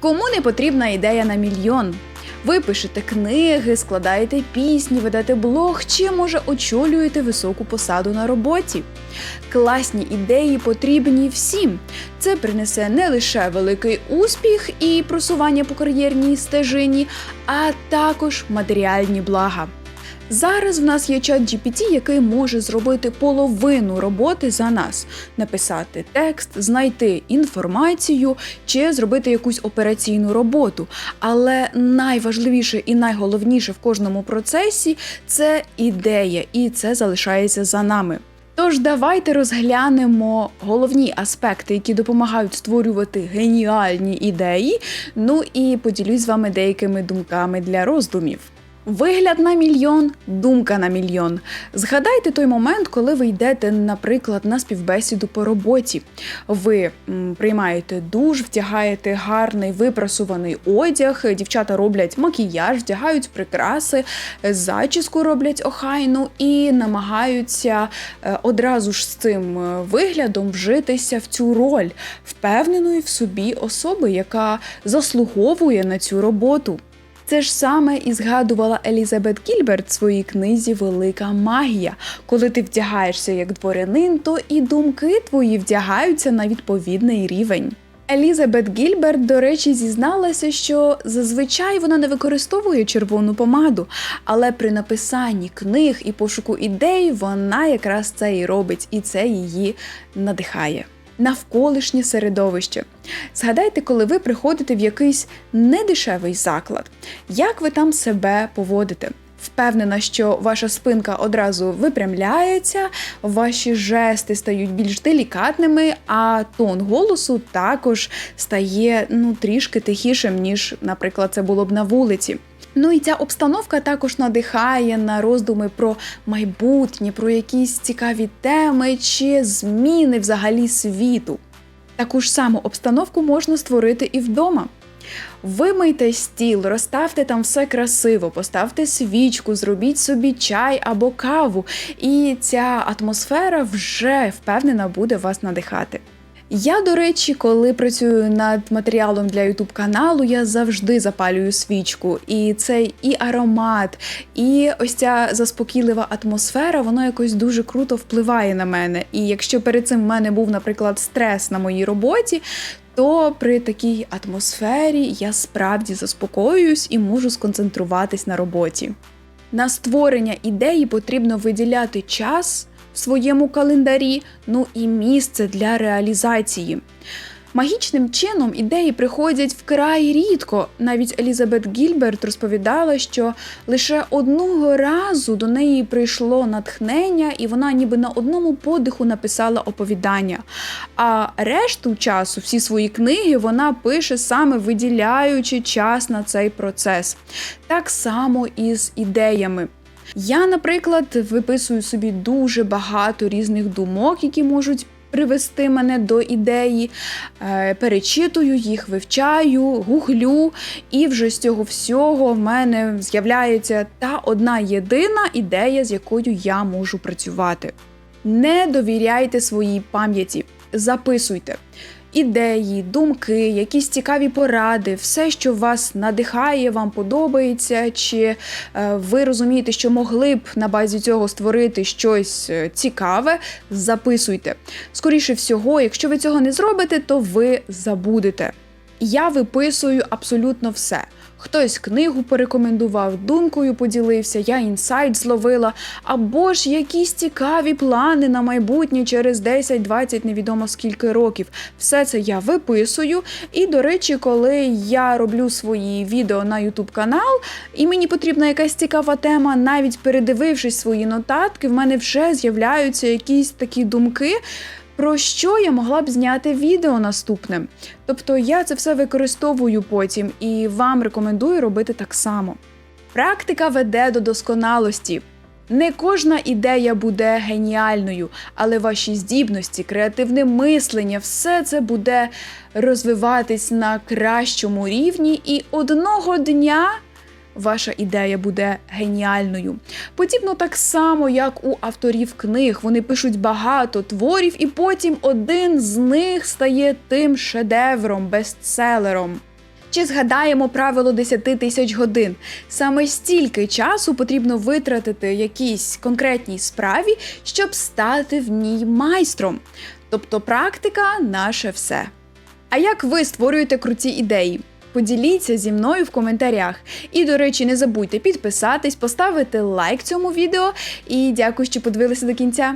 Кому не потрібна ідея на мільйон? Ви пишете книги, складаєте пісні, ведете блог чи може очолюєте високу посаду на роботі. Класні ідеї потрібні всім. Це принесе не лише великий успіх і просування по кар'єрній стежині, а також матеріальні блага. Зараз в нас є чат GPT, який може зробити половину роботи за нас: написати текст, знайти інформацію чи зробити якусь операційну роботу. Але найважливіше і найголовніше в кожному процесі це ідея, і це залишається за нами. Тож давайте розглянемо головні аспекти, які допомагають створювати геніальні ідеї. Ну і поділюсь з вами деякими думками для роздумів. Вигляд на мільйон, думка на мільйон. Згадайте той момент, коли ви йдете, наприклад, на співбесіду по роботі. Ви м, приймаєте душ, вдягаєте гарний випрасуваний одяг, дівчата роблять макіяж, вдягають прикраси, зачіску роблять охайну і намагаються е, одразу ж з цим е, виглядом вжитися в цю роль впевненої в собі особи, яка заслуговує на цю роботу. Це ж саме і згадувала Елізабет Гільберт в своїй книзі Велика магія. Коли ти вдягаєшся як дворянин, то і думки твої вдягаються на відповідний рівень. Елізабет Гільберт, до речі, зізналася, що зазвичай вона не використовує червону помаду, але при написанні книг і пошуку ідей вона якраз це і робить, і це її надихає. Навколишнє середовище. Згадайте, коли ви приходите в якийсь недешевий заклад, як ви там себе поводите? Впевнена, що ваша спинка одразу випрямляється, ваші жести стають більш делікатними, а тон голосу також стає ну трішки тихішим, ніж, наприклад, це було б на вулиці. Ну і ця обстановка також надихає на роздуми про майбутнє, про якісь цікаві теми чи зміни взагалі світу. Таку ж саму обстановку можна створити і вдома. Вимийте стіл, розставте там все красиво, поставте свічку, зробіть собі чай або каву, і ця атмосфера вже впевнена буде вас надихати. Я, до речі, коли працюю над матеріалом для youtube каналу, я завжди запалюю свічку. І цей і аромат, і ось ця заспокійлива атмосфера, воно якось дуже круто впливає на мене. І якщо перед цим в мене був, наприклад, стрес на моїй роботі, то при такій атмосфері я справді заспокоююсь і можу сконцентруватись на роботі. На створення ідеї потрібно виділяти час своєму календарі, ну і місце для реалізації. Магічним чином ідеї приходять вкрай рідко. Навіть Елізабет Гільберт розповідала, що лише одного разу до неї прийшло натхнення, і вона ніби на одному подиху написала оповідання. А решту часу, всі свої книги, вона пише саме виділяючи час на цей процес. Так само і з ідеями. Я, наприклад, виписую собі дуже багато різних думок, які можуть привести мене до ідеї, е, перечитую їх, вивчаю, гуглю, і вже з цього всього в мене з'являється та одна єдина ідея, з якою я можу працювати. Не довіряйте своїй пам'яті, записуйте ідеї, думки, якісь цікаві поради, все, що вас надихає, вам подобається, чи е, ви розумієте, що могли б на базі цього створити щось е, цікаве, записуйте. Скоріше всього, якщо ви цього не зробите, то ви забудете. Я виписую абсолютно все. Хтось книгу порекомендував, думкою поділився, я інсайт зловила, або ж якісь цікаві плани на майбутнє через 10-20 невідомо скільки років. Все це я виписую. І, до речі, коли я роблю свої відео на YouTube канал, і мені потрібна якась цікава тема, навіть передивившись свої нотатки, в мене вже з'являються якісь такі думки про що я могла б зняти відео наступне. Тобто я це все використовую потім і вам рекомендую робити так само. Практика веде до досконалості. Не кожна ідея буде геніальною, але ваші здібності, креативне мислення, все це буде розвиватись на кращому рівні, і одного дня ваша ідея буде геніальною. Подібно так само, як у авторів книг, вони пишуть багато творів, і потім один з них стає тим шедевром, бестселером. Чи згадаємо правило 10 тисяч годин? Саме стільки часу потрібно витратити якійсь конкретній справі, щоб стати в ній майстром. Тобто практика наше все. А як ви створюєте круті ідеї? Поділіться зі мною в коментарях. І, до речі, не забудьте підписатись, поставити лайк цьому відео. І дякую, що подивилися до кінця.